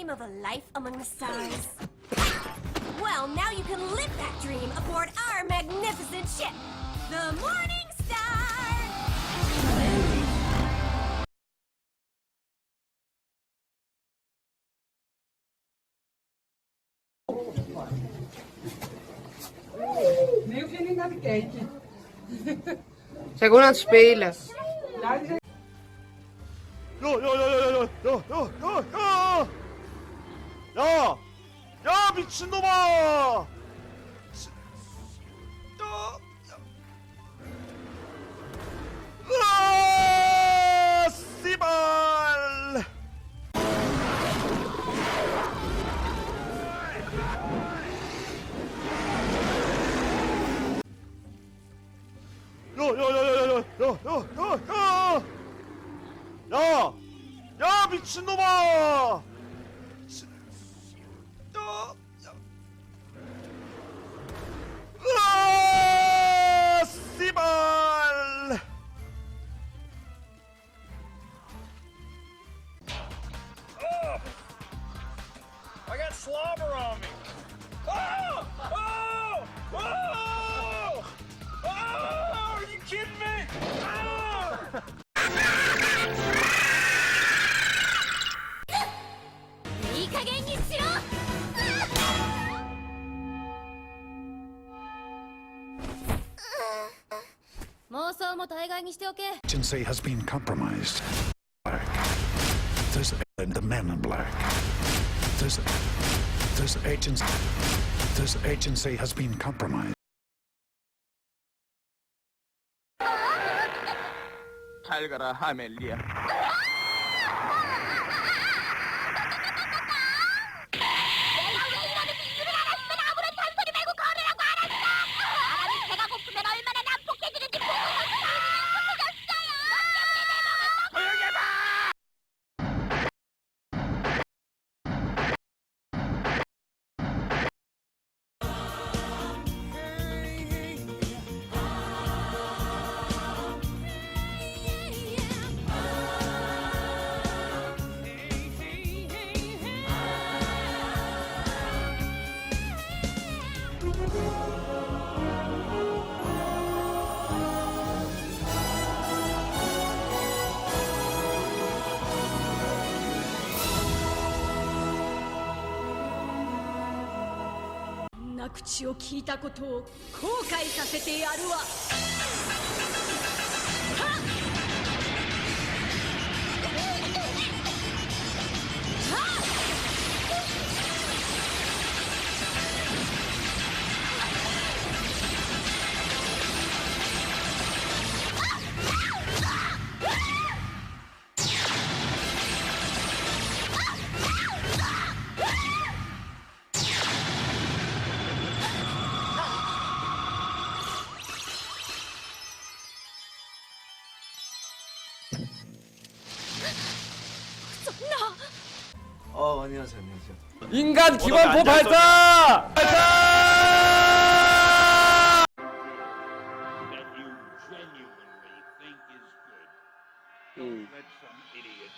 dream of a life among the stars. Well, now you can live that dream aboard our magnificent ship, the Morning Star! Nu vind ik naar de kijkje. Zijn spelen. 야! 야 미친놈아! 치- 야! 야! 으아! 씨발! 야야야야야야야야야야! 미친놈아! Ah, oh! I got slobber on me. Oh! Oh! 妄想も大概にしておけ agency has been compromised. Black. This and the men in black. This this agency this agency has been compromised. 잘 가라 하멜리아 な口を聞いたことを後悔させてやるわ。 어 안녕하세요 안녕하세요 인간 기관포 발사! 발사! that you genuinely think is good. Don't let some idiot